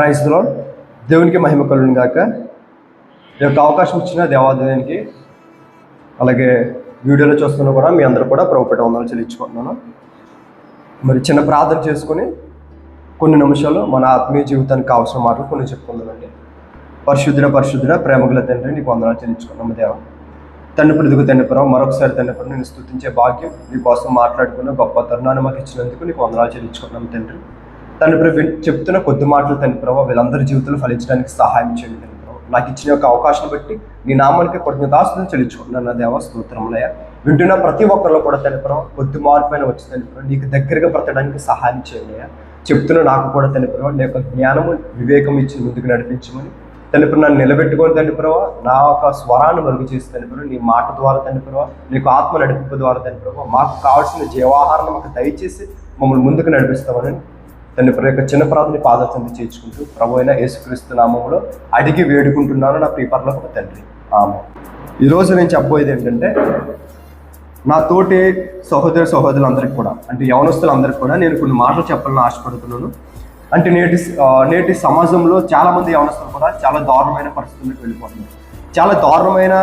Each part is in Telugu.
ప్రైజ్లో దేవునికి మహిమ కలుగును గాక. ఈ యొక్క అవకాశం ఇచ్చిన దేవాదేవునికి అలాగే వీడియోలో చూస్తున్నా కూడా మీ అందరూ కూడా ప్రభుపేట వందలు చెల్లించుకుంటున్నాను. మరి చిన్న ప్రార్థన చేసుకొని కొన్ని నిమిషాలు మన ఆత్మీయ జీవితానికి కావాల్సిన మాటలు కొన్ని చెప్పుకుందామండి. పరిశుద్ధుడ పరిశుద్ధుడ ప్రేమగుల తండ్రి నీకు వందనాలు చెల్లించుకున్నాము దేవ తండ్రి పిడుగు మరొకసారి తండ్రిపురం నేను స్థుతించే భాగ్యం నీ కోసం మాట్లాడుకున్న గొప్ప తరుణాన్ని మాకు ఇచ్చినందుకు నీకు వందనాలు చెల్లించుకున్నాము తండ్రి. తను ప్రభు చెప్తున్న కొద్ది మాటలు తండ్రి ప్రభావ వీళ్ళందరి జీవితంలో ఫలించడానికి సహాయం చేయండి తండ్రి ప్రభావ. నాకు ఇచ్చిన యొక్క అవకాశం బట్టి నీ నామానికి కృతజ్ఞతాస్తులు చెల్లించుకుంటున్నాను. నా దేవ స్తోత్రములయ వింటున్న ప్రతి ఒక్కరిలో కూడా తండ్రి ప్రభావ కొద్ది మార్పు అయినా వచ్చి తండ్రి ప్రభావ నీకు దగ్గరగా బ్రతకడానికి సహాయం చేయండి అయ్యా. చెప్తున్న నాకు కూడా తండ్రి ప్రభావ నీ యొక్క జ్ఞానము వివేకం ఇచ్చి ముందుకు నడిపించమని తండ్రి నన్ను నిలబెట్టుకొని తండ్రి ప్రభావ నా యొక్క స్వరాన్ని మరుగు చేసి తండ్రి ప్రభు నీ మాట ద్వారా తండ్రి ప్రభావ నీకు ఆత్మ నడిపింపు ద్వారా తండ్రి ప్రభావ మాకు కావాల్సిన జీవాహారం మాకు దయచేసి మమ్మల్ని ముందుకు నడిపిస్తామని తండ్రి ప్రభు యొక్క చిన్న ప్రార్థన పాదతంది చేర్చుకుంటూ ప్రభు అయిన యేసుక్రీస్తు నామంలో అడిగి వేడుకుంటున్నాను నా ప్రీపర్లకు తండ్రి. ఆమె ఈరోజు నేను చెప్పబోయేది ఏంటంటే నా తోటి సహోదర సహోదరులందరికీ కూడా అంటే యవనస్తులందరికీ కూడా నేను కొన్ని మాటలు చెప్పాలని ఆశపడుతున్నాను. అంటే నేటి నేటి సమాజంలో చాలా మంది యవనస్తులు కూడా చాలా దారుణమైన పరిస్థితుల్లోకి వెళ్ళిపోతున్నారు. చాలా దారుణమైన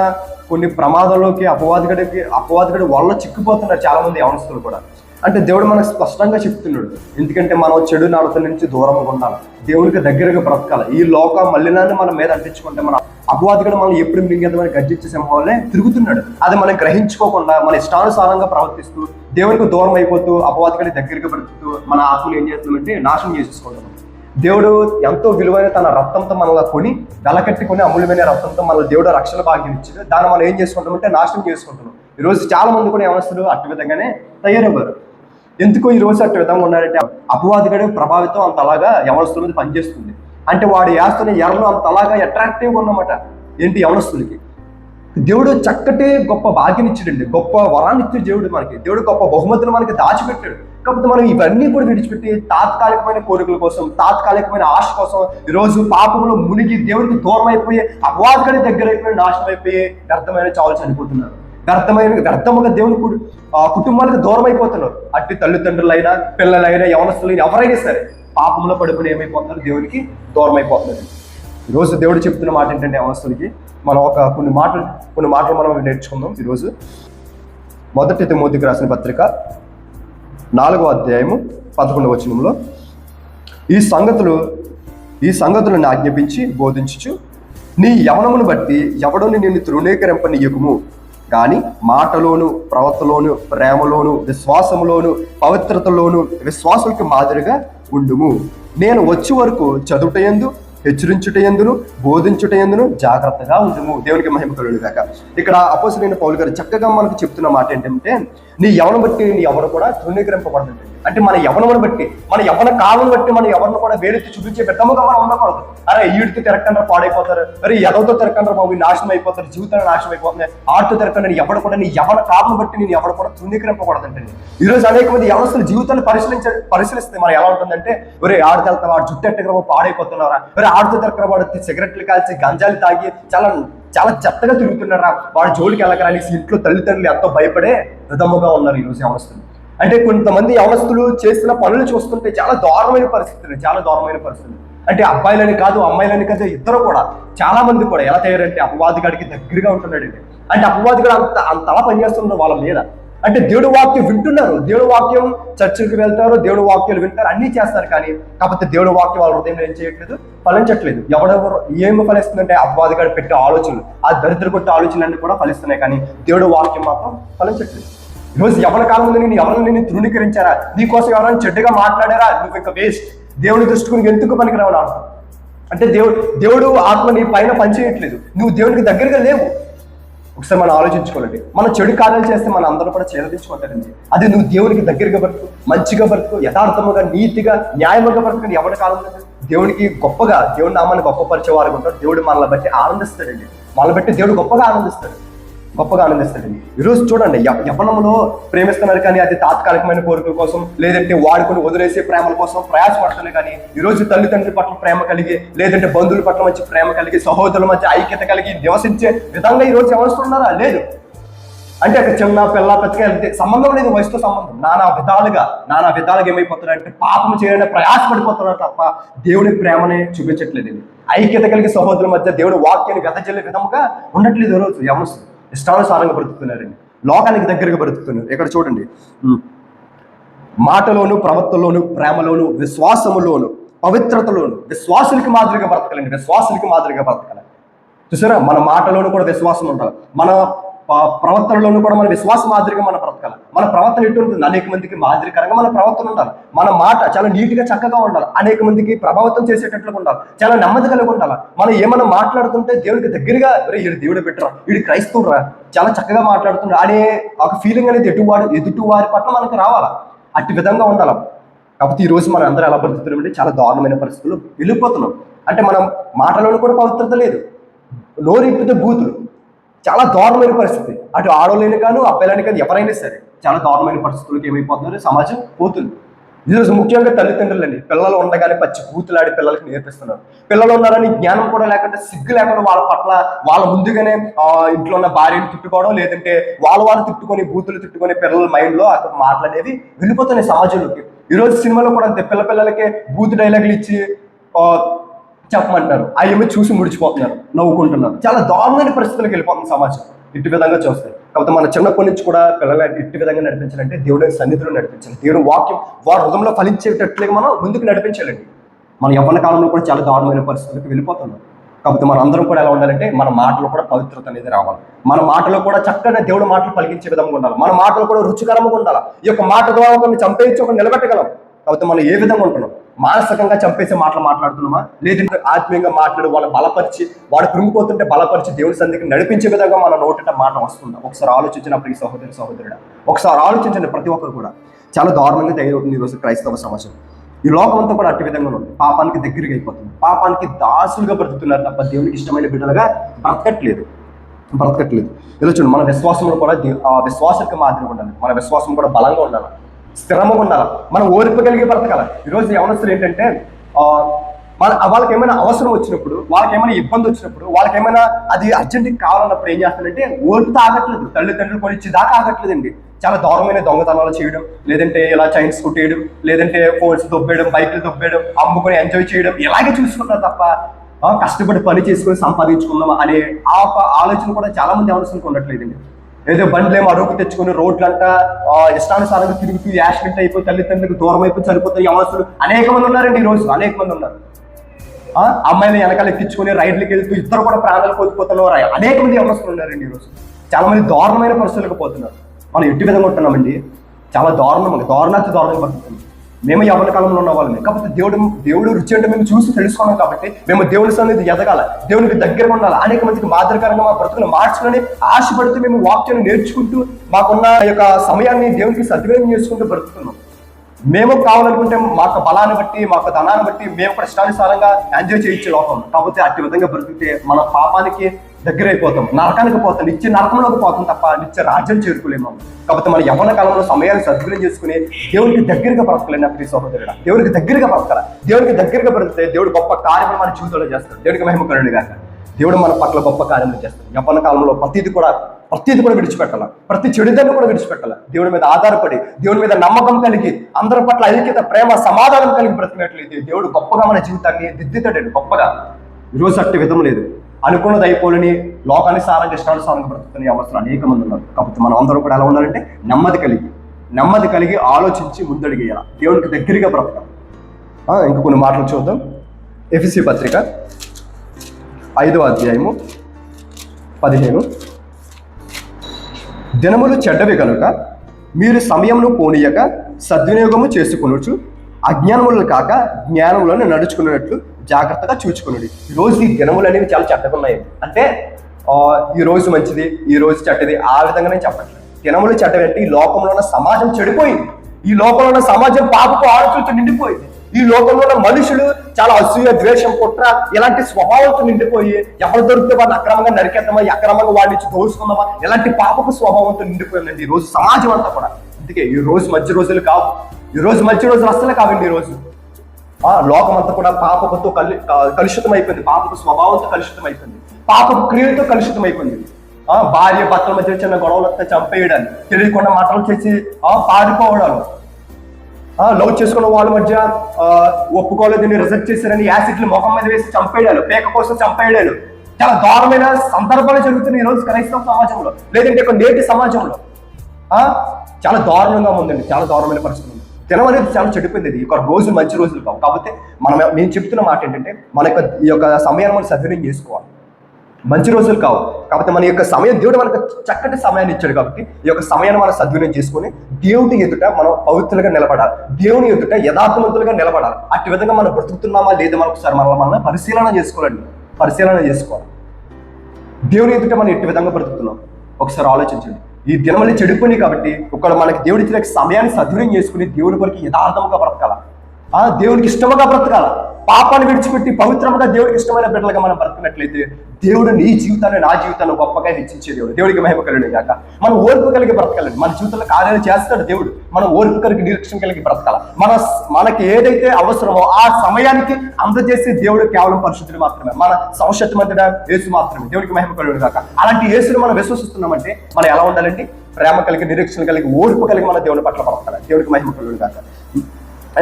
కొన్ని ప్రమాదంలోకి అపవాదగడికి అపవాదగడి వల్ల చిక్కుపోతున్నారు చాలా మంది యవనస్తులు కూడా. అంటే దేవుడు మనకు స్పష్టంగా చెప్తున్నాడు. ఎందుకంటే మనం చెడు నడత నుంచి దూరంగా ఉండాలి. దేవునికి దగ్గరగా బ్రతకాలి. ఈ లోక మలినాన్ని మన మీద అంటించుకుంటే మన అపవాదిగడు మనం ఎప్పుడు మింగేద్దామని గర్జించే సింహంలోనే తిరుగుతున్నాడు. అది మనం గ్రహించుకోకుండా మన ఇష్టానుసారంగా ప్రవర్తిస్తూ దేవునికి దూరం అయిపోతూ అపవాదిగడి దగ్గరగా బ్రతుకుతూ మన ఆత్మలు ఏం చేస్తున్నామంటే నాశనం చేసేసుకుంటున్నాం దేవుడు ఎంతో విలువైన తన రక్తంతో మనల్ని కొని వెలకట్టుకుని అమూల్యమైన రక్తంతో మన దేవుడు రక్షణ భాగ్యం ఇచ్చాడు. దాన్ని మనం ఏం చేసుకుంటామంటే నాశనం చేసుకుంటున్నాం ఈరోజు చాలా మంది కూడా యవనస్తులు అటు విధంగానే తయారవ్వరు. ఎందుకో ఈ రోజు అట్టి విధంగా ఉన్నారంటే అపవాదిగడి ప్రభావితం అంతలాగా యవనస్తుల మీద పనిచేస్తుంది. అంటే వాడు వేస్తున్న ఎర్రలు అంతలాగా అట్రాక్టివ్గా ఉన్నమాట. ఏంటి యవనస్తులకి? దేవుడు చక్కటే గొప్ప భాగ్యనిచ్చాడండి గొప్ప వరాన్ని ఇచ్చాడు దేవుడు మనకి. దేవుడు గొప్ప బహుమతులు మనకి దాచిపెట్టాడు. కాకపోతే మనం ఇవన్నీ కూడా విడిచిపెట్టి తాత్కాలికమైన కోరికల కోసం తాత్కాలికమైన ఆశ కోసం ఈరోజు పాపంలో మునిగి దేవుడికి దూరం అయిపోయి అపవాదకడి దగ్గర అయిపోయి నాశనం అయిపోయి వ్యర్థమైన చావులు చనిపోతున్నారు. వ్యర్థమైన వ్యర్థముగా దేవుని కు- కుటుంబాలకు దూరం అయిపోతున్నారు అట్టి తల్లిదండ్రులైనా పిల్లలైనా యవనస్తులైనా ఎవరైనా సరే పాపంలో పడుకుని ఏమైపోతున్నారు? దేవునికి దూరం అయిపోతున్నారు ఈరోజు దేవుడు చెప్తున్న మాట ఏంటంటే యవనస్తులకి మనం ఒక కొన్ని మాటలు కొన్ని మాటలు మనం నేర్చుకుందాం ఈరోజు. మొదటి తిమోతికి రాసిన పత్రిక నాలుగో అధ్యాయము పదకొండవ వచనంలో ఈ సంగతులు ఈ సంగతులను ఆజ్ఞాపించి బోధించుచు నీ యవనమును బట్టి ఎవడని నిన్ను తృణీకరింపనీయకుము? కానీ మాటలోను ప్రవర్తలోను ప్రేమలోను విశ్వాసంలోను పవిత్రతలోను విశ్వాసులకి మాదిరిగా ఉండుము. నేను వచ్చే వరకు చదువుటయందు బోధించుట ఎందును జాగ్రత్తగా ఉండుము. దేవునికి మహిమ కలుగును ఇక్కడ అపోసరైన పౌలు గారు చక్కగా మనకు చెప్తున్న మాట ఏంటంటే నీ యవనం బట్టి నీ ఎవరు కూడా తృణీకరింపబడుతుంది. అంటే మన యవనమును బట్టి మన యవన కాలం బట్టి మన ఎవరిని కూడా వేరెత్తి చూపించే బిడ్డముగా మనం ఉండకూడదు అరే ఈడితో తిరగకుండా పాడైపోతారు. అరే ఎదవతో తిరగకుండా బాబు నాశనం అయిపోతారు జీవితాన్ని నాశనం అయిపోతుంది ఆడుతో తిరగకుండా ఎవరు కూడా నీ యవన కాలం బట్టి నేను ఎవరు కూడా తృణీకరింపకూడదంటే ఈ రోజు అనేక మంది యవనస్తులు జీవితాన్ని పరిశీలించ పరిశీలిస్తే మనం ఎలా ఉంటుందంటే ఒరే ఆడితే వాడు జుట్టు ఎట్టగర పాడైపోతున్నారా? ఒరే ఆడుతో తిరగర వాడు సిగరెట్లు కాల్చి గంజాలు తాగి చాలా చాలా చెత్తగా తిరుగుతున్నారా వాడు జోలికి వెళ్ళకరా అనేసి ఇంట్లో తల్లిదండ్రులు ఎంతో భయపడే విధముగా ఉన్నారు ఈరోజు యవనస్తులు. అంటే కొంతమంది యవనస్తులు చేస్తున్న పనులు చూస్తుంటే చాలా దారుణమైన పరిస్థితులు చాలా దారుణమైన పరిస్థితులు. అంటే అబ్బాయిలని కాదు అమ్మాయిలని కాదు ఇద్దరు కూడా చాలా మంది కూడా ఎలా తయారంటే అపవాదిగాడికి దగ్గరగా ఉంటున్నాడండి. అంటే అపవాదిగాడు అంత అంతలా పనిచేస్తున్నాడు వాళ్ళ మీద. అంటే దేవుడు వాక్యం వింటున్నారు. దేవుడు వాక్యం చర్చికి వెళ్తారు దేవుడు వాక్యాలు వింటారు అన్ని చేస్తారు కానీ కాకపోతే దేవుడు వాక్యం వాళ్ళ హృదయంలో ఏం చేయట్లేదు? ఫలించట్లేదు. ఎవడెవరు ఏమి ఫలిస్తుందంటే అపవాదిగాడు పెట్టే ఆలోచనలు ఆ దరిద్ర కొట్టే ఆలోచనలన్నీ కూడా ఫలిస్తున్నాయి కానీ దేవుడు వాక్యం మాత్రం ఫలించట్లేదు. ఈరోజు ఎవరి కాలం నేను ఎవరిని నేను తృణీకరించారా? నీకోసం ఎవరైనా చెడ్డగా మాట్లాడారా? నువ్వు ఇంకా వేస్ట్ దేవుని దృష్టికి ఎందుకు పనికి రావాలి అంటే దేవుడు దేవుడు ఆత్మ నీ పైన పనిచేయట్లేదు. నువ్వు దేవునికి దగ్గరగా లేవు. ఒకసారి మనం ఆలోచించుకోవాలండి. మనం చెడు కార్యాలు చేస్తే మన అందరూ కూడా చేరదించుకుంటారండి అది నువ్వు దేవునికి దగ్గరగా బ్రతుకు మంచిగా బ్రతుకు యథార్థముగా నీతిగా న్యాయముగా బ్రతుకుని ఎవరి కాలంలో? దేవునికి గొప్పగా దేవుడి నామాన్ని గొప్పపరిచే వారు ఉంటారు. దేవుడు మనల్ని బట్టి ఆనందిస్తాడండి. మనల్ని బట్టి దేవుడు గొప్పగా ఆనందిస్తాడు. గొప్పగా ఆనందిస్తాడండి ఈరోజు చూడండి యవనంలో యవ్వనంలో ప్రేమిస్తున్నారు కానీ అది తాత్కాలికమైన కోరికల కోసం లేదంటే వాడుకొని వదిలేసే ప్రేమల కోసం ప్రయాసపడుతున్నారు కానీ ఈరోజు తల్లిదండ్రుల పట్ల ప్రేమ కలిగి లేదంటే బంధువుల పట్ల మంచి ప్రేమ కలిగి సహోదరుల మధ్య ఐక్యత కలిగి నివసించే విధంగా ఈరోజు ఎవరుస్తున్నారా లేదు. అంటే అక్కడ చిన్న పిల్ల పెద్దగా సంబంధం లేదు వయసుతో సంబంధం. నానా విధాలుగా నానా విధాలుగా ఏమైపోతున్నారు అంటే పాపం చేయడానికి ప్రయాసపడిపోతున్నారు తప్ప దేవుని ప్రేమని చూపించట్లేదు. ఐక్యత కలిగి సహోదరుల మధ్య దేవుడు వాక్యాన్ని వెదజల్లే విధముగా ఉండట్లేదు రోజు యమస్ ఇష్టానుసారంగా బ్రతుకుతున్నారండి. లోకానికి దగ్గరగా బ్రతుకుతున్నారు. ఇక్కడ చూడండి. మాటలోను ప్రవర్తనలోను ప్రేమలోను విశ్వాసములోను పవిత్రతలోను విశ్వాసులకి మాదిరిగా బ్రతకాలండి. విశ్వాసులకి మాదిరిగా బ్రతకాలి. చూసారా? మన మాటలోను కూడా విశ్వాసం ఉండాలి. మన ప్రవర్తనలోనూ కూడా మన విశ్వాస మాదిరిగా మన బ్రతకాలి. మన ప్రవర్తన ఎటు ఉంటుంది? అనేక మందికి మాదిరికరంగా మన ప్రవర్తన ఉండాలి. మన మాట చాలా నీట్గా చక్కగా ఉండాలి. అనేక మందికి ప్రభావితం చేసేటట్లుగా ఉండాలి. చాలా నెమ్మది కలిగి ఉండాలి. మనం ఏమైనా మాట్లాడుతుంటే దేవుడికి దగ్గరగా వీడు దేవుడు పెట్టరా? వీడు క్రైస్తవురా చాలా చక్కగా మాట్లాడుతున్నాడు అనే ఒక ఫీలింగ్ అనేది ఎటువాడు ఎదుటి వారి పట్ల మనకు రావాలా. అట్టి విధంగా ఉండాలి. కాబట్టి ఈ రోజు మనం అందరూ ఎలా బ్రతుకుతున్నామంటే చాలా దారుణమైన పరిస్థితులు వెళ్ళిపోతున్నాం. అంటే మనం మాటలోనూ కూడా పవిత్రత లేదు. నోరు ఇప్పితే బూతులు. చాలా దారుణమైన పరిస్థితి. అటు ఆడవాళ్ళని కాను అబ్బాయిలని కానీ ఎవరైనా సరే చాలా దారుణమైన పరిస్థితులకు ఏమైపోతున్నారు సమాజం పోతుంది. ఈరోజు ముఖ్యంగా తల్లిదండ్రులండి పిల్లలు ఉండగానే పచ్చి కూతులాడి పిల్లలకి నేర్పిస్తున్నారు. పిల్లలు ఉన్నారని జ్ఞానం కూడా లేకుండా సిగ్గు లేకుండా వాళ్ళ పట్ల వాళ్ళ ముందుగానే ఇంట్లో ఉన్న భార్యను తిట్టుకోవడం లేదంటే వాళ్ళ వాళ్ళు తిట్టుకొని బూతులు తిట్టుకొని పిల్లల మైండ్లో అక్కడ మాట్లాడేవి వెళ్ళిపోతున్నాయి సమాజంలోకి. ఈరోజు సినిమాలో కూడా అంతే పిల్ల పిల్లలకి బూత్ డైలాగులు ఇచ్చి ఆ, చెప్పమంటారు అవి చూసి ముడిచిపోతున్నారు. నవ్వుకుంటున్నారు. చాలా దారుణమైన పరిస్థితులకు వెళ్ళిపోతుంది సమాజం. ఇట్టి విధంగా చూస్తాయి కాబట్టి మన చిన్నప్పటి నుంచి కూడా పిల్లలు ఇట్టి విధంగా నడిపించాలంటే దేవుడి సన్నిధిలో నడిపించాలి. దేవుడు వాక్యం వారి హృదయంలో ఫలించేటట్లుగా మనం ముందుకు నడిపించాలండి. మన యవ్వన కాలంలో కూడా చాలా దారుణమైన పరిస్థితులకు వెళ్ళిపోతున్నాం. కాకపోతే మన అందరం కూడా ఎలా ఉండాలంటే మన మాటలో కూడా పవిత్రత అనేది రావాలి. మన మాటలో కూడా చక్కగా దేవుడి మాటలు పలికించే విధంగా ఉండాలి. మన మాటలు కూడా రుచికరంగా ఉండాలి. ఈ యొక్క మాట ద్వారా ఒకరిని చంపేయచ్చు ఒకరిని నిలబెట్టగలం. కాకపోతే మనం ఏ విధంగా ఉంటున్నాం? మానసికంగా చంపేసే మాటలు మాట్లాడుతున్నామా? లేదంటే ఆత్మీయంగా మాట్లాడి వాళ్ళ బలపరిచి వాడు కృంగిపోతుంటే బలపరిచి దేవుని సంధికి నడిపించే విధంగా మన నోటిట మాట వస్తుందా? ఒకసారి ఆలోచించినప్పుడు ఈ సహోదరి సహోదరుడు ఒకసారి ఆలోచించండి ప్రతి ఒక్కరు కూడా. చాలా దారుణంగా తయారవుతుంది ఈరోజు క్రైస్తవ సమాజం. ఈ లోకం అంతా కూడా అట్టి విధంగా ఉంది. పాపానికి దగ్గరగా అయిపోతుంది. పాపానికి దాసులుగా బ్రతుకుతున్నారు తప్ప దేవునికి ఇష్టమైన బిడ్డలుగా బ్రతకట్లేదు. బ్రతకట్లేదు. ఇలా చూడండి మన విశ్వాసంలో కూడా దే- ఆ విశ్వాసకి మాదిరిగా ఉండాలి. మన విశ్వాసం కూడా బలంగా ఉండాలి. స్థిరంగా ఉండాలి మనం ఓర్పు కలిగి బ్రతకాలి. ఈరోజు యవనస్తులు ఏంటంటే మన వాళ్ళకి ఏమైనా అవసరం వచ్చినప్పుడు వాళ్ళకి ఏమైనా ఇబ్బంది వచ్చినప్పుడు వాళ్ళకి ఏమైనా అది అర్జెంటుగా కావాలన్నప్పుడు ఏం చేస్తారంటే ఓర్పుతో ఆగట్లేదు. తల్లిదండ్రులు కొనిచ్చి దాకా ఆగట్లేదండి. చాలా దారుణమైన దొంగతనాలు చేయడం లేదంటే ఇలా చైన్స్ కుట్టేయడం లేదంటే ఫోన్స్ దొబ్బేయడం బైకులు దొబ్బేయడం అమ్ముకొని ఎంజాయ్ చేయడం ఇలాగే చూసుకుంటారు తప్ప కష్టపడి పని చేసుకొని సంపాదించుకుందాం అనే ఆ ప- ఆలోచన కూడా చాలా మంది అవసరం ఉండట్లేదండి. ఏదో బండ్లేమో అడుగు తెచ్చుకొని రోడ్లంతా ఇష్టానుసారంగా తిరుగుతూ యాక్సిడెంట్ అయిపోయి తల్లిదండ్రులకు దూరం అయిపోయి చనిపోతారు యవనస్తులు అనేక మంది ఉన్నారండి ఈ రోజు అనేక మంది ఉన్నారు. అమ్మాయిని వెనకాల ఎక్కించుకొని రైడ్లకి వెళ్తూ ఇద్దరు కూడా ప్రాణాలు కోల్పోతున్నారు అనేక మంది యవనస్తులు ఉన్నారండి ఈ రోజు. చాలా మంది దారుణమైన పరిస్థితులకు పోతున్నారు. మనం ఎట్టి విధంగా ఉంటున్నామండి? చాలా దారుణం దారుణాతి దారుణంగా పడుతుంది మేము యవన కాలంలో ఉన్న వాళ్ళమే కాకపోతే దేవుడు దేవుడు రుచి అంటే మేము చూసి తెలుసుకున్నాం కాబట్టి మేము దేవుని సన్నిధి ఎదగాల. దేవునికి దగ్గరగా ఉండాలి. అనేక మందికి మాదిరికరంగా మా బ్రతుకులు మార్చుకుని ఆశపడుతూ మేము వాక్యాన్ని నేర్చుకుంటూ మాకున్న యొక్క సమయాన్ని దేవునికి సద్వినియోగం చేసుకుంటూ బ్రతుకుతున్నాం. మేము కావాలనుకుంటే మాకు బలాన్ని బట్టి మాకు ధనాన్ని బట్టి మేము కూడా ఇష్టానుసారంగా ఎంజాయ్ చేయొచ్చు లోకం. కాకపోతే అట్టి విధంగా బ్రతికితే మన పాపానికి దగ్గర అయిపోతాం నరకానికి పోతాం. నిత్య నరకంలోకి పోతాం తప్ప నిత్య రాజ్యం చేరుకోలేము. కాకపోతే మన యవ్వన కాలంలో సమయాన్ని సద్వినియోగం చేసుకుని దేవునికి దగ్గరగా బ్రతకలేని ప్రియ సహోదరుడు. దేవునికి దగ్గరగా బ్రతకాల? దేవునికి దగ్గరగా బ్రతికితే దేవుడు గొప్ప కార్యక్రమం మన జీవితంలో చేస్తాడు. దేవుడికి మహిమ కరుడు కాక దేవుడు మన పట్ల గొప్ప కార్యములు చేస్తాడు. యవ్వన కాలంలో ప్రతిది కూడా ప్రతిది కూడా విడిచిపెట్టాల? ప్రతి చెడుదాన్ని కూడా విడిచిపెట్టాల? దేవుడి మీద ఆధారపడి దేవుడి మీద నమ్మకం కలిగి అందరి పట్ల ఐక్యత ప్రేమ సమాధానం కలిగి బ్రతికినట్లయితే దేవుడు గొప్పగా మన జీవితాన్ని దిద్దుతాడు గొప్పగా. ఈరోజు అట్టి విధం లేదు. అనుకున్నది అయిపోలని లోకాన్ని సారంగా ఇష్టానుసారంగా బ్రతుకునే అవసరం అనేక మంది ఉన్నారు. కాబట్టి మనం అందరూ కూడా ఎలా ఉండాలంటే నెమ్మది కలిగి నెమ్మది కలిగి ఆలోచించి ముందడిగేయాలి దేవునికి దగ్గరగా బ్రతకాలి. ఇంక ఇంకా కొన్ని మాటలు చూద్దాం. ఎఫ్సి పత్రిక ఐదవ అధ్యాయము పదిహేను. దినములు చెడ్డవి కనుక మీరు సమయమును పోనీయక సద్వినియోగము చేసుకొనొచ్చు అజ్ఞానములు కాక జ్ఞానములను నడుచుకున్నట్లు జాగ్రత్తగా చూచుకున్నది ఈ రోజు ఈ దినములు అనేవి చాలా చెడ్డగా ఉన్నాయి. అంటే ఈ రోజు మంచిది ఈ రోజు చెడ్డది ఆ విధంగా నేను చెప్పట్లేదు. దినములు చెడ్డవంటే? ఈ లోకంలో ఉన్న సమాజం చెడిపోయింది. ఈ లోకంలో ఉన్న సమాజం పాపకు ఆలోచనతో నిండిపోయింది. ఈ లోకంలో ఉన్న మనుషులు చాలా అసూయ ద్వేషం కుట్ర ఇలాంటి స్వభావంతో నిండిపోయి ఎవరు దొరికితే వాడిని అక్రమంగా నరికేద్దామా అక్రమంగా వాడిని ఇచ్చి దోసుకుందామా ఇలాంటి పాపపు స్వభావంతో నిండిపోయిందండి ఈ రోజు సమాజం అంతా కూడా. అందుకే ఈ రోజు మధ్య రోజులు కావు. ఈ రోజు మంచి రోజులు అస్సలు కావండి ఈ రోజు. ఆ లోకం కూడా పాపపుతో కలి కలుషితం అయిపోయింది పాపపు స్వభావంతో కలుషితం అయిపోయింది పాపపు క్రియలతో కలుషితం అయిపోయింది ఆ భార్య భర్తల మధ్య చిన్న గొడవలు వస్తే చంపేయడాలు తెలియకుండా మాటలు చేసి ఆ పారిపోవడాలు. ఆ లవ్ చేసుకున్న వాళ్ళ మధ్య ఒప్పుకోలేదు ఒప్పుకోలేదని రిజెక్ట్ చేశారని యాసిడ్లు ముఖం మీద వేసి చంపేయడాలు పేక కోసం చంపేయడాలు. చాలా దారుణమైన సందర్భాలు జరుగుతున్నాయి ఈ రోజు క్రైస్తవ సమాజంలో లేదంటే ఒక నేటి సమాజంలో. ఆ చాలా దారుణంగా ఉందండి చాలా దారుణమైన పరిస్థితి ఉంది అనేది చాలా చెడిపోయింది ఇది. ఒక రోజు మంచి రోజులు కావు. కాకపోతే మనం నేను చెప్తున్న మాట ఏంటంటే మన యొక్క ఈ యొక్క సమయాన్ని మనం సద్వినియోగం చేసుకోవాలి. మంచి రోజులు కావు. కాకపోతే మన యొక్క సమయం దేవుడు మనకు చక్కటి సమయాన్ని ఇచ్చాడు కాబట్టి ఈ యొక్క సమయాన్ని మనం సద్వినియోగం చేసుకొని దేవుడి ఎదుట మనం పవిత్రులుగా నిలబడాలి. దేవుని ఎదుట యథార్థవంతులుగా నిలబడాలి. అట్టి విధంగా మనం బ్రతుకుతున్నామా లేదా మనం ఒకసారి మన మనం పరిశీలన చేసుకోవాలండి. పరిశీలన చేసుకోవాలి. దేవుని ఎదుట మనం ఎట్టి విధంగా బ్రతుకుతున్నాం? ఒకసారి ఆలోచించండి. ఈ దినమల్లి చెడిపోయినాయి కాబట్టి ఒకవేళ మనకి దేవుడి ఇచ్చిన సమయాన్ని సద్వినియోగం చేసుకుని దేవుని కొరకు యథార్థముగా బ్రతకాల? ఆ దేవునికి ఇష్టముగా బ్రతకాల? పాపాన్ని విడిచిపెట్టి పవిత్రముగా దేవుడికి ఇష్టమైన బిడ్డలుగా మనం బ్రతికినట్లయితే దేవుడు నీ జీవితాన్ని నా జీవితాన్ని గొప్పగా హెచ్చించే దేవుడు. దేవుడికి మహిమ కలిగిన కాక మనం ఓర్పు కలిగి బ్రతకాలండి మన జీవితంలో కార్యాలు చేస్తాడు దేవుడు. మనం ఓర్పు కలిగి నిరీక్షణ కలిగి బ్రతకాల. మన మనకి ఏదైతే అవసరమో ఆ సమయానికి అందజేసే దేవుడు కేవలం పరిశుద్ధుడు మాత్రమే. మన సంశత్మంతుడ యేసు మాత్రమే. దేవుడికి మహిమ కలిగిన కాక అలాంటి యేసుని మనం విశ్వసిస్తున్నామంటే మనం ఎలా ఉండాలండి? ప్రేమ కలిగి నిరీక్షణ కలిగి ఓర్పు కలిగి మన దేవుని పట్ల బ్రతకాలి. దేవుడికి మహిమ కలిగిన కాక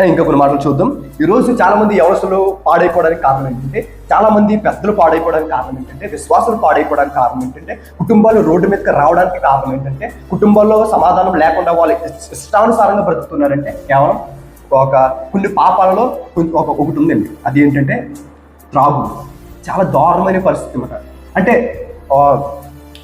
ఇంకా కొన్ని మాటలు చూద్దాం. ఈ రోజు చాలా మంది యవనస్తులు పాడైపోవడానికి కారణం ఏంటంటే చాలా మంది పెద్దలు పాడైపోవడానికి కారణం ఏంటంటే విశ్వాసులు పాడైపోవడానికి కారణం ఏంటంటే కుటుంబాలు రోడ్డు మీదకి రావడానికి కారణం ఏంటంటే కుటుంబాల్లో సమాధానం లేకుండా వాళ్ళు ఇష్టానుసారంగా బ్రతుకుతున్నారంటే కేవలం ఒక కొన్ని పాపాలలో ఒక ఒకటి ఉందండి. అది ఏంటంటే త్రాగు. చాలా దారుణమైన పరిస్థితి అన్నమాట. అంటే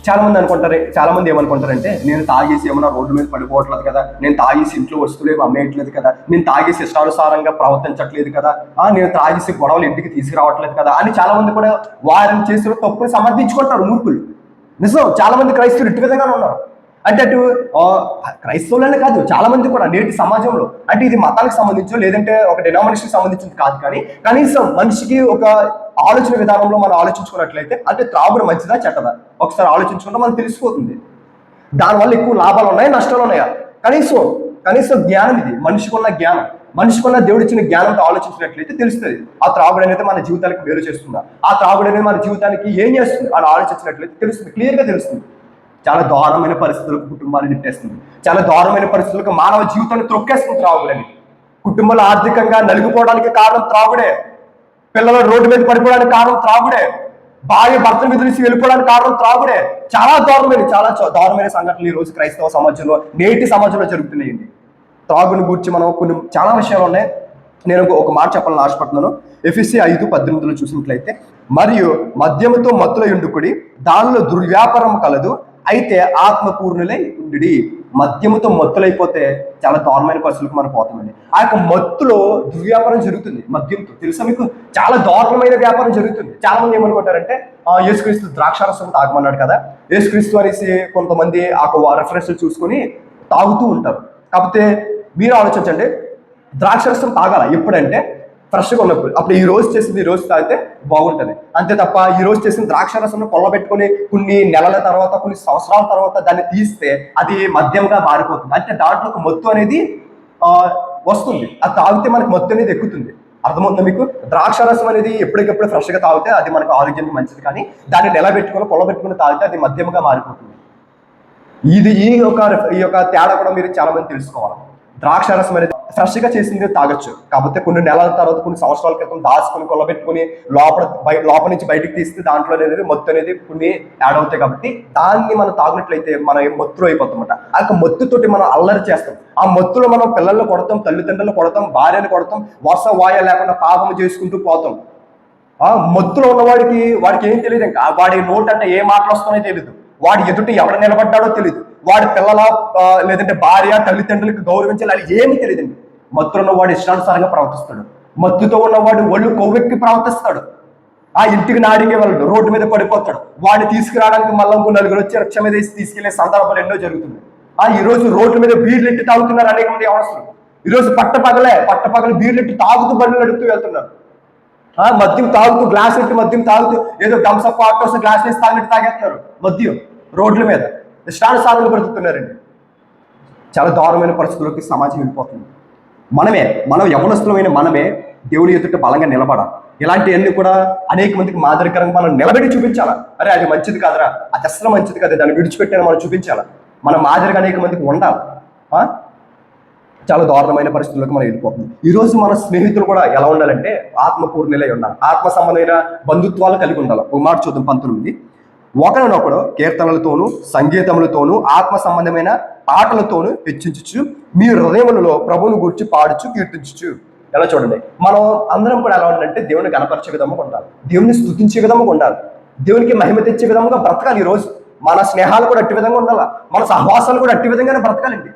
చాలా మంది అనుకుంటారు చాలా మంది ఏమనుకుంటారంటే నేను తాగేసి ఏమన్నా రోడ్డు మీద పడిపోవట్లేదు కదా నేను తాగేసి ఇంట్లో వస్తువులు అమ్మేయట్లేదు కదా నేను తాగేసి ఇష్టానుసారంగా ప్రవర్తించట్లేదు కదా నేను తాగేసి గొడవలు ఇంటికి తీసుకురావట్లేదు కదా అని చాలా మంది కూడా వారిని చేసిన తప్పుని సమర్థించుకుంటారు మూర్ఖులు. నిజం చాలా మంది క్రైస్తవులు ఇటు విధంగానే ఉన్నారు. అంటే అటు క్రైస్తవులనే కాదు చాలా మంది కూడా నేటి సమాజంలో. అంటే ఇది మతానికి సంబంధించో లేదంటే ఒక డినామినేషన్ సంబంధించింది కాదు కానీ కనీసం మనిషికి ఒక ఆలోచన విధానంలో మనం ఆలోచించుకున్నట్లయితే అంటే త్రాగుడు మంచిదా చెడ్డదా? ఒకసారి ఆలోచించుకుంటే మనకు తెలిసిపోతుంది. దానివల్ల ఎక్కువ లాభాలు ఉన్నాయా నష్టాలు ఉన్నాయా? కనీసం కనీసం జ్ఞానం ఇది మనిషికి ఉన్న జ్ఞానం. మనిషికి ఉన్న దేవుడు ఇచ్చిన జ్ఞానంతో ఆలోచించినట్లయితే తెలుస్తుంది. ఆ త్రాగుడు అనేది మన జీవితానికి వేరు చేస్తుందా? ఆ త్రాగుడు అనేది మన జీవితానికి ఏం చేస్తుంది? అని ఆలోచించినట్లయితే తెలుస్తుంది క్లియర్గా తెలుస్తుంది. చాలా దారుణమైన పరిస్థితులకు కుటుంబాన్ని నెట్టేస్తుంది. చాలా దారుణమైన పరిస్థితులకు మానవ జీవితాన్ని త్రొక్కేస్తుంది త్రాగుడని కుటుంబాలు ఆర్థికంగా నలిగిపోవడానికి కారణం త్రాగుడే. పిల్లలు రోడ్డు మీద పడిపోవడానికి కారణం త్రాగుడే. భార్య భర్త మీద నుంచి వెళ్ళిపోవడానికి కారణం త్రాగుడే. చాలా దారుణమైన చాలా దారుణమైన సంఘటనలు ఈ రోజు క్రైస్తవ సమాజంలో నేటి సమాజంలో జరుగుతున్నాయండి. త్రాగుని గురించి మనం కొన్ని చాలా విషయాలు ఉన్నాయి. నేను ఒక- మాట చెప్పాలని ఆశపడుతున్నాను. ఎఫ్ఎస్సి ఐదు పద్దెనిమిదిలో చూసినట్లయితే మరియు మద్యముతో మత్తుల ఎండుకుడి దానిలో దుర్వ్యాపారం కలదు అయితే ఆత్మపూర్ణులై ఉండి మద్యముతో మత్తులైపోతే చాలా దారుణమైన పరిస్థితులకు మనం పోతామండి. ఆ యొక్క మత్తులో దుర్వ్యాపారం జరుగుతుంది మద్యంతో. తెలుసా మీకు? చాలా దారుణమైన వ్యాపారం జరుగుతుంది. చాలా మంది ఏమనుకుంటారంటే ఆ, యేసుక్రీస్తు ద్రాక్షారసం తాగమన్నాడు కదా. యేసుక్రీస్తు అనేసి కొంతమంది ఆ రెఫరెన్స్ చూసుకొని తాగుతూ ఉంటారు. కాకపోతే మీరు ఆలోచించండి ద్రాక్షరసం తాగాల? ఎప్పుడంటే ఫ్రెష్గా ఉన్నప్పుడు. అప్పుడు ఈ రోజు చేసింది ఈ రోజు తాగితే బాగుంటుంది. అంతే తప్ప ఈ రోజు చేసిన ద్రాక్ష ద్రాక్షరసం కొల్లబెట్టుకొని కొన్ని నెలల తర్వాత కొన్ని సంవత్సరాల తర్వాత దాన్ని తీస్తే అది మద్యంగా మారిపోతుంది. అంటే దాంట్లో ఒక మత్తు అనేది వస్తుంది. అది తాగితే మనకు మత్తు అనేది ఎక్కుతుంది. అర్థమవుతుందా మీకు? ద్రాక్ష రసం అనేది ఎప్పటికప్పుడు ఫ్రెష్గా తాగితే అది మనకు ఆరోగ్యానికి మంచిది. కానీ దాన్ని నిలబెట్టుకుని పొలబెట్టుకుని తాగితే అది మద్యముగా మారిపోతుంది. ఇది ఈ యొక్క ఈ యొక్క తేడా కూడా మీరు చాలా మంది తెలుసుకోవాలి. ద్రాక్ష రసం అనేది ఫ్రెష్గా చేసింది తాగొచ్చు. కాకపోతే కొన్ని నెలల తర్వాత కొన్ని సంవత్సరాల క్రితం దాచుకొని కొల్లబెట్టుకుని లోపల బయ- లోపల నుంచి బయటకు తీస్తే దాంట్లో అనేది మొత్తు అనేది కొన్ని యాడ్ అవుతాయి కాబట్టి దాన్ని మనం తాగినట్లయితే మనం మొత్తులు అయిపోతామట ఆ యొక్క మొత్తుతోటి మనం అల్లరి చేస్తాం. ఆ మొత్తులో మనం పిల్లల్ని కొడతాం తల్లిదండ్రులు కొడతాం భార్యను కొడతాం వర్ష వాయ లేకుండా పాపం చేసుకుంటూ పోతాం. ఆ మొత్తులో ఉన్నవాడికి వాడికి ఏం తెలియదు ఇంకా. వాడి నోట్ అంటే ఏ మాటలు వస్తున్నాయో తెలియదు వాడి ఎదుట ఎవడ నిలబడ్డాడో తెలియదు వాడి పిల్లల లేదంటే భార్య తల్లిదండ్రులకు గౌరవించాలి అది ఏమీ తెలియదండి. మత్తులో ఉన్నవాడు ఇష్టానుసారంగా ప్రవర్తిస్తాడు. మత్తుతో ఉన్నవాడు ఒళ్ళు కొవ్వెక్కి ప్రవర్తిస్తాడు. ఆ ఇంటికి నాడిగే వెళ్ళడు రోడ్డు మీద పడిపోతాడు. వాడిని తీసుకురావడానికి మళ్ళీ నలుగురు వచ్చి రక్ష మీద వేసి తీసుకెళ్ళే సందర్భాలు ఎన్నో జరుగుతున్నాయి. ఆ ఈ రోజు రోడ్ల మీద బీర్లు ఎట్టి తాగుతున్నారు అనేక మంది అవసరం ఈ రోజు పట్టపగలే పట్టపగలు బీర్లు ఎట్టి తాగుతూ బండ్లు నడుపుతూ వెళ్తున్నారు. ఆ మద్యం తాగుతూ గ్లాస్ ఎట్టి మద్యం తాగుతూ ఏదో థమ్స్అప్ ఆటోస్ గ్లాస్ వేసి తాగినట్టు తాగేస్తున్నారు. మద్యం రోడ్ల మీద. ఇష్టానుసారంగా బ్రతుకుతున్నారండి. చాలా దారుణమైన పరిస్థితుల్లోకి సమాజం వెళ్ళిపోతుంది. మనమే మనం యవనస్తులమైన మనమే దేవుని ఎదుట బలంగా నిలబడాలి. ఇలాంటివన్నీ కూడా అనేక మందికి మాదిరికరంగా మనం నిలబెట్టి చూపించాలా? అరే అది మంచిది కాదురా. అది అసలు మంచిది కాదు. దాన్ని విడిచిపెట్టాను మనం చూపించాలా? మన మాదిరిగా అనేక మందికి ఉండాలి. ఆ? చాలా దారుణమైన పరిస్థితుల్లోకి మనం వెళ్ళిపోతుంది. ఈరోజు మన స్నేహితులు కూడా ఎలా ఉండాలంటే ఆత్మపూర్ణిలై ఉండాలి. ఆత్మ సంబంధమైన బంధుత్వాలు కలిగి ఉండాలి. ఒక మాట చూద్దాం పంతొమ్మిది. ఒకరినొకడు కీర్తనలతోనూ సంగీతములతోనూ ఆత్మ సంబంధమైన పాటలతోనూ హెచ్చించు మీ హృదయములలో ప్రభువును గురించి పాడుచు కీర్తించు ఎలా చూడండి? మనం అందరం కూడా ఎలా ఉండాలంటే దేవుని కనపరిచే విధముగా ఉండాలి. దేవుని స్థుతించే విధముగా ఉండాలి. దేవునికి మహిమ తెచ్చే విధముగా బ్రతకాలి ఈ రోజు. మన స్నేహాలు కూడా అట్టి విధంగా ఉండాలి? మన సహవాసాలు కూడా అట్టి విధంగానే బ్రతకాలండి.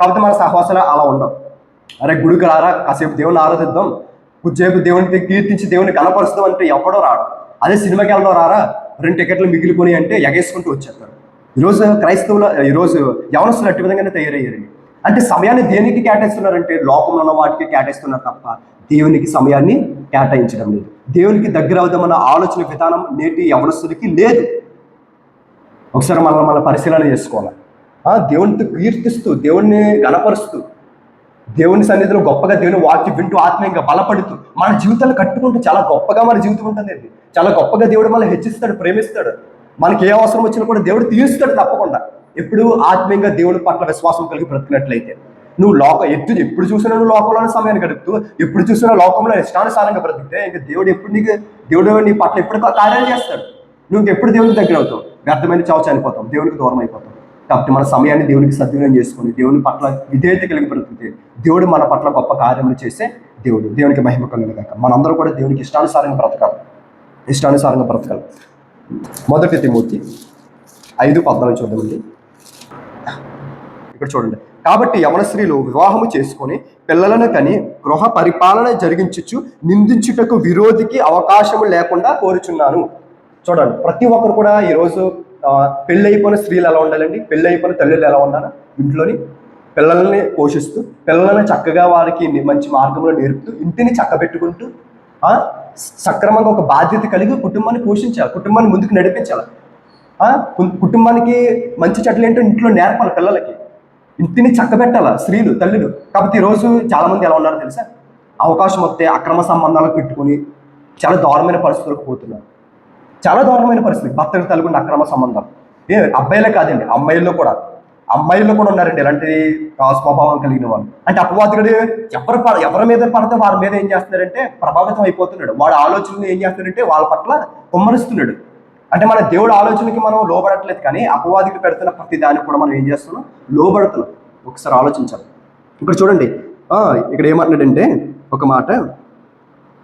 కాబట్టి మన సహవాసాలు అలా ఉండవు. అరే గుడికి రారా కాసేపు దేవుని ఆరాధిద్దాం. కొద్దిసేపు దేవునికి కీర్తించి దేవుని కనపరుస్తాం అంటే ఎవడో రాడు. అదే సినిమాకి వెళ్దాం రారా? రెండు టికెట్లు మిగిలిపోయి అంటే ఎగేసుకుంటూ వచ్చేస్తారు. ఈరోజు క్రైస్తవుల ఈరోజు యవనస్తులు అట్టి విధంగానే తయారయ్యారండి. అంటే సమయాన్ని దేనికి కేటాయిస్తున్నారంటే లోకంలో ఉన్న వాటికి కేటాయిస్తున్నారు తప్ప దేవునికి సమయాన్ని కేటాయించడం లేదు. దేవునికి దగ్గర అవుదామన్న ఆలోచన విధానం నేటి యవనస్తుడికి లేదు. ఒకసారి మనం మన పరిశీలన చేసుకోవాలి. ఆ దేవునితో కీర్తిస్తూ దేవుణ్ణి గణపరుస్తూ దేవుని సన్నిధిలో గొప్పగా దేవుని వాక్యం వింటూ ఆత్మీయంగా బలపడుతూ మన జీవితాలు కట్టుకుంటూ చాలా గొప్పగా మన జీవితం ఉంటుంది అది చాలా గొప్పగా దేవుడు మనల్ని హెచ్చిస్తాడు ప్రేమిస్తాడు. మనకి ఏ అవసరం వచ్చినా కూడా దేవుడు తీరుస్తాడు తప్పకుండా. ఎప్పుడు ఆత్మీయంగా దేవుడి పట్ల విశ్వాసం కలిగి బ్రతికినట్లయితే. నువ్వు లోక ఎత్తు ఎప్పుడు చూసినా నువ్వు లోకంలోనే సమయాన్ని గడుపుతూ ఎప్పుడు చూసినా లోకంలో ఇష్టానుసారంగా బ్రతికితే ఇంకా దేవుడు ఎప్పుడు నీకు దేవుడు నీ పట్ల ఎప్పుడు కార్యాలు చేస్తాడు. నువ్వు ఎప్పుడు దేవునికి దగ్గర అవుతావు? వ్యర్థమైన చావు చనిపోతాం దేవునికి దూరం అయిపోతాం కాబట్టి మన సమయాన్ని దేవునికి సద్వినియోగం చేసుకొని దేవుని పట్ల విధేయత కలిగి బ్రతికితే దేవుడు మన పట్ల గొప్ప కార్యములు చేసే దేవుడు. దేవునికి మహిమ కలుగును కాక మనందరూ కూడా దేవునికి ఇష్టానుసారంగా బ్రతకాలి. ఇష్టానుసారంగా బ్రతకాలి. మొదటి తిమూర్తి ఐదు పద్నాలుగు చూద్దామండి. ఇక్కడ చూడండి. కాబట్టి యవన స్త్రీలు వివాహము చేసుకొని పిల్లలను కని గృహ పరిపాలన జరిగించుచు నిందించుటకు విరోధికి అవకాశము లేకుండా కోరుచున్నాను. చూడండి. ప్రతి ఒక్కరు కూడా ఈరోజు పెళ్ళి అయిపోయిన స్త్రీలు ఎలా ఉండాలండి? పెళ్ళి అయిపోయిన తల్లులు ఎలా ఉండాలి? ఇంట్లోని పిల్లల్ని పోషిస్తూ పిల్లల్ని చక్కగా వారికి మంచి మార్గంలో నేర్పుతూ ఇంటిని చక్కబెట్టుకుంటూ ఆ, సక్రమంగా ఒక బాధ్యత కలిగి కుటుంబాన్ని పోషించాలి కుటుంబాన్ని ముందుకు నడిపించాలి. కుటుంబానికి మంచి చెట్లు ఏంటో ఇంట్లో నేర్పాలి పిల్లలకి. ఇంటిని చక్కబెట్టాలి స్త్రీలు తల్లులు? కాబట్టి ఈరోజు చాలామంది ఎలా ఉన్నారో తెలుసా? అవకాశం వస్తే అక్రమ సంబంధాలు పెట్టుకుని చాలా దారుణమైన పరిస్థితులకు పోతున్నారు. చాలా దారుణమైన పరిస్థితి. భర్తకు తలుగుండి అక్రమ సంబంధం. ఏ అబ్బాయిలే కాదండి అమ్మాయిల్లో కూడా. అమ్మాయిల్లో కూడా ఉన్నారండి ఇలాంటి స్వభావం కలిగిన వాళ్ళు. అంటే అపవాదుడు ఎవరు పడ ఎవరి మీద పడితే వారి మీద ఏం చేస్తున్నారంటే ప్రభావితం అయిపోతున్నాడు. వాడు ఆలోచనలు ఏం చేస్తున్నాడంటే వాళ్ళ పట్ల కుమ్మరిస్తున్నాడు. అంటే మన దేవుడు ఆలోచనకి మనం లోబడట్లేదు కానీ అపవాదికి పెడుతున్న ప్రతి దానికి కూడా మనం ఏం చేస్తున్నాం? లోబడుతున్నాం. ఒకసారి ఆలోచించాలి. ఇక్కడ చూడండి. ఇక్కడ ఏమంటున్నాడంటే ఒక మాట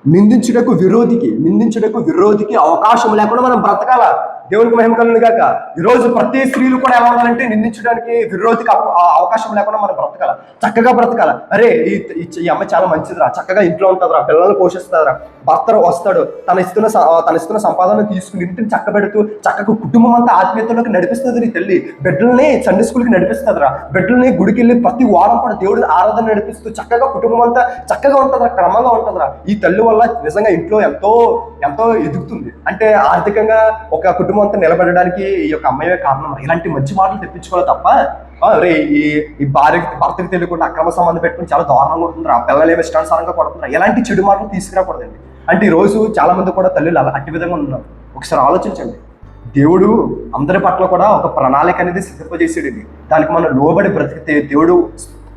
నిందించుటకు విరోధికి నిందించుటకు విరోధికి అవకాశం లేకుండా మనం బ్రతకాల. దేవునికి మహిమ కలుగును గాక. ఈరోజు ప్రతి స్త్రీలు కూడా ఎలా ఉండాలంటే నిందించడానికి విరోధికి ఆ అవకాశం లేకుండా మనం బ్రతకాల. చక్కగా బ్రతకాల. అరే ఈ ఈ- అమ్మాయి చాలా మంచిదిరా. చక్కగా ఇంట్లో ఉంటుందిరా. పిల్లల్ని పోషిస్తుందిరా. భర్త వస్తాడు. తన ఇస్తున్న తన ఇస్తున్న సంపాదన తీసుకుని ఇంటిని చక్కబెడుతూ చక్కగా కుటుంబం అంతా ఆత్మీయతలోకి నడిపిస్తుంది నీ తల్లి. బిడ్డల్ని సండే స్కూల్కి నడిపిస్తుందిరా. బిడ్డల్ని గుడికి వెళ్ళి ప్రతి వారం కూడా దేవుడి ఆరాధన నడిపిస్తూ చక్కగా కుటుంబం అంతా చక్కగా ఉంటుందిరా. క్రమంగా ఉంటుందిరా. ఈ తల్లి వల్ల నిజంగా ఇంట్లో ఎంతో ఎంతో ఎదుగుతుంది. అంటే ఆర్థికంగా ఒక కుటుంబం అంతా నిలబడడానికి ఈ యొక్క అమ్మాయే కారణం. ఇలాంటి మంచి మాటలు తెప్పించుకోవాలి తప్ప రే ఈ ఈ భార్య భర్తకు తెలియకుండా అక్రమ సంబంధం పెట్టుకుని చాలా దారుణంగా ఉంటుందిరా పిల్లలు ఏమి ఇష్టానుసారంగా కొడుతున్నారు ఎలాంటి చెడు మాటలు తీసుకురాకూడదండి. అంటే ఈ రోజు చాలా మంది కూడా తల్లులు అలా అట్టి విధంగా ఉన్నారు. ఒకసారి ఆలోచించండి. దేవుడు అందరి పట్ల కూడా ఒక ప్రణాళిక అనేది సిద్ధపజేసాడు దానికి మనం లోబడి బ్రతికితే దేవుడు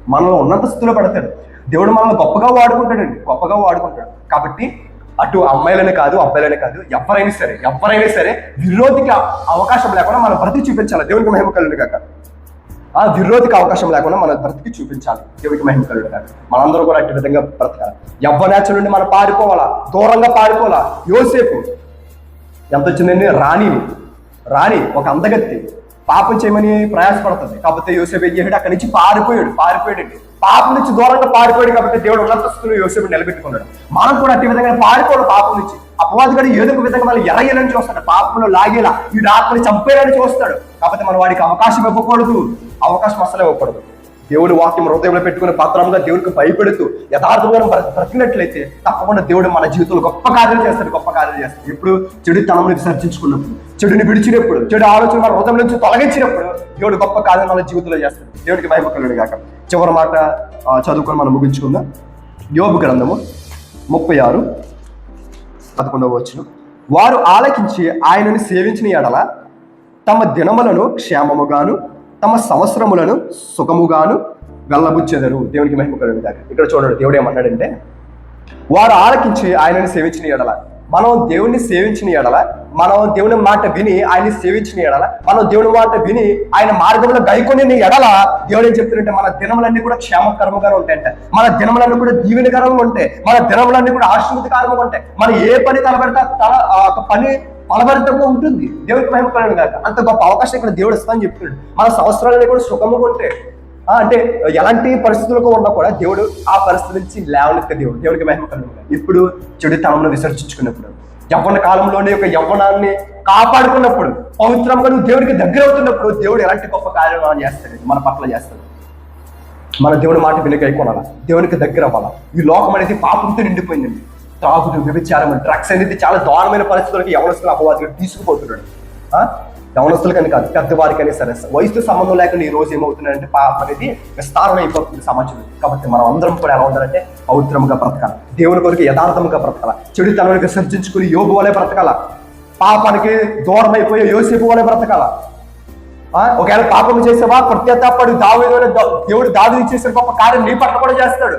మనలో ఉన్నత స్థితిలో పెడతాడు. దేవుడు మనల్ని గొప్పగా వాడుకుంటాడండి. గొప్పగా వాడుకుంటాడు. కాబట్టి అటు అమ్మాయిలనే కాదు అబ్బాయిలనే కాదు ఎవరైనా సరే ఎవరైనా సరే విరోధికి అవకాశం లేకుండా మనం బ్రతికి చూపించాలి. దేవునికి మహిమ కలుడు కాక ఆ విరోధికి అవకాశం లేకుండా మన బ్రతికి చూపించాలి. దేవునికి మహిమ కలుడు కాక మనందరూ కూడా అట్టి విధంగా బ్రతకాలి. యవ్వనేచ్చ నుండి మనం పారిపోవాలా? దూరంగా పారిపోవాలా? యోసేపు ఎంత వచ్చిందండి? రాణి రాణి ఒక అందగత్తి. పాపం చేయమని ప్రయాసపడుతుంది. కాకపోతే యోసేపు ఏం చేశాడు? అక్కడి నుంచి పారిపోయాడు పారిపోయాడండి. పాపం నుంచి దూరంగా పారిపోయాడు కాబట్టి దేవుడు ఉన్నతస్తులు యోసేపు నిలబెట్టుకున్నాడు. మనం కూడా అట్టి విధంగా పారిపోడు పాపం నుంచి. అపవాది కూడా ఏదో ఒక విధంగా మనం ఎరయ్యాలని చూస్తాడు. పాపంలో లాగేలా. ఈ ఆత్మని చంపేయాలని చూస్తాడు. కాబట్టి మనం వాడికి అవకాశం ఇవ్వకూడదు. అవకాశం అసలు ఇవ్వకూడదు. దేవుడి వాక్యం హృదయంలో పెట్టుకుని పత్రంగా దేవుడికి భయపెడుతూ యథార్థంగా బ్రతికినట్లయితే తప్పకుండా దేవుడు మన జీవితంలో గొప్ప కార్యాలు చేస్తాడు గొప్ప కార్యం చేస్తాడు. ఎప్పుడు? చెడు తనముని విసర్జించుకున్నప్పుడు. చెడుని విడిచినప్పుడు. చెడు ఆలోచన మన హృదయం నుంచి తొలగించినప్పుడు దేవుడు గొప్ప కార్యం మన జీవితంలో చేస్తాడు. దేవుడికి భయపడలేడు కాక చివరి మాట చదువుకొని మనం ముగించుకుందాం. యోబు గ్రంథము ముప్పై ఆరు పదకొండవ వచ్చును వారు ఆలకించి ఆయనను సేవించిన ఎడల తమ దినములను క్షేమముగాను తమ సంవత్సరములను సుఖముగాను వెళ్ళబుచ్చేదరు. దేవునికి మహిమ కలుగును ఇక్కడ చూడండి దేవుడు ఏమన్నాడంటే వారు ఆలకించి ఆయనని సేవించిన ఎడల మనం దేవుణ్ణి సేవించిన ఎడల మనం దేవుని మాట విని ఆయన్ని సేవించిన ఎడల మనం దేవుని మాట విని ఆయన మార్గంలో గైకొని ఎడల దేవుడు ఏం చెప్తున్నట్టే మన దినములన్నీ కూడా క్షేమకరముగా ఉంటాయంట. మన దినములన్నీ కూడా దీవెనకరంగా ఉంటాయి. మన దినములన్నీ కూడా ఆశీర్వదకరంగా ఉంటాయి. మనం ఏ పని తలబెడతా తల ఒక పని ఫలభరితంగా ఉంటుంది. దేవుడికి మహిమ కలగడం కాక అంత గొప్ప అవకాశం ఇక్కడ దేవుడు ఇస్తానని చెప్తున్నాడు. మన సంవత్సరాలన్నీ కూడా సుఖముగా ఉంటాయి. అంటే ఎలాంటి పరిస్థితులకు ఉన్నా కూడా దేవుడు ఆ పరిస్థితి నుంచి లేవనెత్తే దేవుడు. దేవుడికి మహిమ కలుగును. ఇప్పుడు చెడుతనంలో విసర్జించుకున్నప్పుడు యవ్వన కాలంలోనే ఒక యవ్వనాన్ని కాపాడుకున్నప్పుడు పవిత్రంగా నువ్వు దేవుడికి దగ్గర అవుతున్నప్పుడు దేవుడు ఎలాంటి గొప్ప కార్యక్రమాలు చేస్తాడు? మన పట్ల చేస్తాడు. మన దేవుడి మాట వినకై కొనాలా దేవునికి దగ్గర అవ్వాలా? ఈ లోకం అనేది పాపంతో నిండిపోయిందండి తాగుడు వ్యభిచారం డ్రగ్స్ అనేది చాలా దారుణమైన పరిస్థితులకి యవనస్తులు అపవాదులు తీసుకుపోతున్నాడు. ఆ? యవనస్తులకని కాదు పెద్దవారికైనా సరే. వయసుతో సంబంధం లేకుండా ఈ రోజు ఏమవుతున్నాయంటే పాపం అనేది విస్తారణ అయిపోతుంది సమాజంలో. కాబట్టి మనం అందరం కూడా ఎలా ఉండాలంటే పవిత్రముగా బ్రతకాలి. దేవుని కొరకు యథార్థముగా బ్రతకాల. చెడుతనానికి సర్జించుకుని యోగు వలె బ్రతకాల. పాపానికి దూరం అయిపోయే యోసేపు వలె బ్రతకాల. ఆ, ఒకవేళ పాపం చేసేవా ప్రత్యర్థపడి దావేదైన దేవుడు దావి చేసిన గొప్ప కార్యం నీ పట్ల కూడా చేస్తాడు.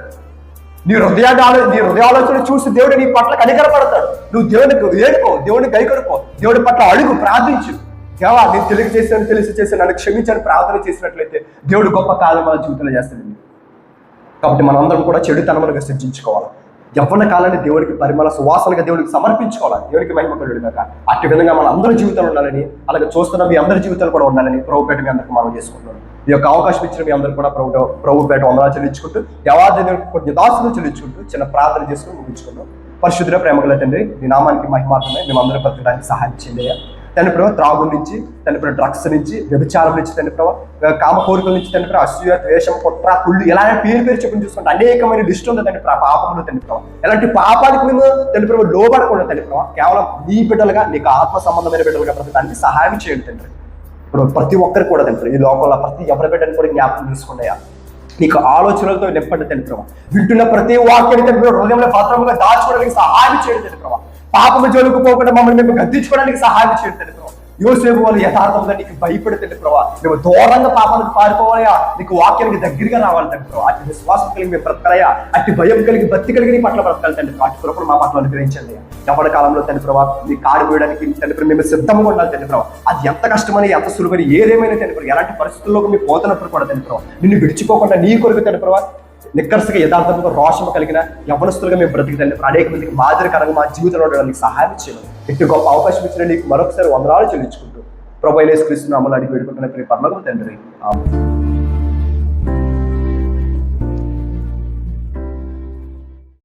నీ హృదయాన్ని నీ హృదయాలోచన చూసి దేవుడు నీ పట్ల కనికరపడతాడు. నువ్వు దేవునికి వేడుకో దేవుడిని గైకొడుకో దేవుడి పట్ల అడుగు ప్రార్థించు. దేవా నేను తెలిసి చేశాను తెలిసి చేశాను నన్ను క్షమించాను ప్రార్థన చేసినట్లయితే దేవుడు గొప్ప కాలం మన జీవితంలో చేస్తాడు కాబట్టి మనం అందరం కూడా చెడుతనములుగా సృజించుకోవాలి. యవ్వన కాలాన్ని దేవుడికి పరిమళ సువాసనగా దేవుడికి సమర్పించుకోవాలి. దేవుడికి మహిమ కలుడు కాక అట్టి విధంగా మన అందరి జీవితాలు ఉండాలని అలాగే చూస్తున్న మీ అందరి జీవితాలు కూడా ఉండాలని ప్రభుపేట మీ అందరికి మనం చేసుకుంటున్నాం ఈ యొక్క అవకాశం ఇచ్చిన మీ అందరూ కూడా ప్రభు ప్రభుపేట వందనాలు చెల్లించుకుంటూ ఎవరి కొన్ని దాసులు చెల్లించుకుంటూ చిన్న ప్రార్థన చేసుకుని ముగించుకుంటాం పరిశుద్ధుల ప్రేమగల తండ్రి మీ నామానికి మహిమాత్రమే మేము బ్రతకడానికి సహాయం చేయండి తండ్రి ప్రభావ త్రాగు నుంచి తండ్రి ప్రభావ డ్రగ్స్ నుంచి వ్యభిచారం నుంచి తండ్రి ప్రభావ కామ కోరికల నుంచి తండ్రి ప్రభావ అసూయ ద్వేషం కుట్ర కుళ్ళు ఎలాంటి పేరు పేరు చెప్పుకుని చూసుకుంటే అనేకమైన లిస్ట్ ఉంది తండ్రి ప్రభావ పాపంలో తండ్రి ప్రభావ. ఎలాంటి పాపానికి మేము తండ్రి ప్రభావ లోబడకుండా తండ్రి ప్రభావ కేవలం నీ బిడ్డలుగా నీకు ఆత్మ సంబంధమైన బిడ్డలుగా బ్రతకడానికి సహాయం చేయండి తండ్రి. ఇప్పుడు ప్రతి ఒక్కరు కూడా తండ్రి ఈ లోకంలో ప్రతి ఎవరి బిడ్డని కూడా జ్ఞాపకం తీసుకున్నాయా నీకు ఆలోచనలతో నింపండి తండ్రి ప్రభావ వింటున్న ప్రతి వాక్యాన్ని తండ్రి హృదయంలో భద్రంగా దాచుకోవడానికి సహాయం చేయండి తండ్రి ప్రభావ పాపము జోలుకు పోకుండా మమ్మల్ని మేము గద్దించుకోవడానికి సహాయం చేయండి తండ్రి యోసేపు వాళ్ళు యథార్థంగా నీకు భయపడుతుంది ప్రభావ నువ్వు దూరంగా పాపానికి పారిపోవాలయా నీకు వాక్యానికి దగ్గరగా రావాలి తండ్రి ప్రభావ అటు విశ్వాసం కలిగి మేము బ్రతకాలయా అట్టి భయం కలిగి బతి కలిగి నీ పట్ల బ్రతకాలి తండ్రి ప్రభావ. కృపను మా పట్ల అనుగ్రహించండి. ఎవరి కాలంలో తండ్రి ప్రభావ నీ కాడిపోయడానికి తండ్రి ప్రభు మేము సిద్ధంగా ఉండాలి తండ్రి ప్రభావ అది ఎంత కష్టమని ఎంత సులువని ఏదేమైనా తండ్రి ప్రభావ ఎలాంటి పరిస్థితుల్లోకి మీ పోతున్నప్పుడు కూడా తండ్రి ప్రభావ నిన్ను విడిచిపోకుండా నీ కొరకు తండ్రి ప్రభావ నిక్కర్సగా యథార్థంగా రోషము కలిగిన యవనస్తులుగా మేము బ్రతికితే అనేక మందికి మాదిరికరంగా మా జీవితంలో ఉండడానికి సహాయం చేయడం ఇటు గొప్ప అవకాశం ఇచ్చిన నీకు మరొకసారి వందనాలు చెల్లించుకుంటూ ప్రభు అయిన క్రీస్తు అడిగి పెట్టుకుంటున్న ప్రియ పర్లకు తండ్రి.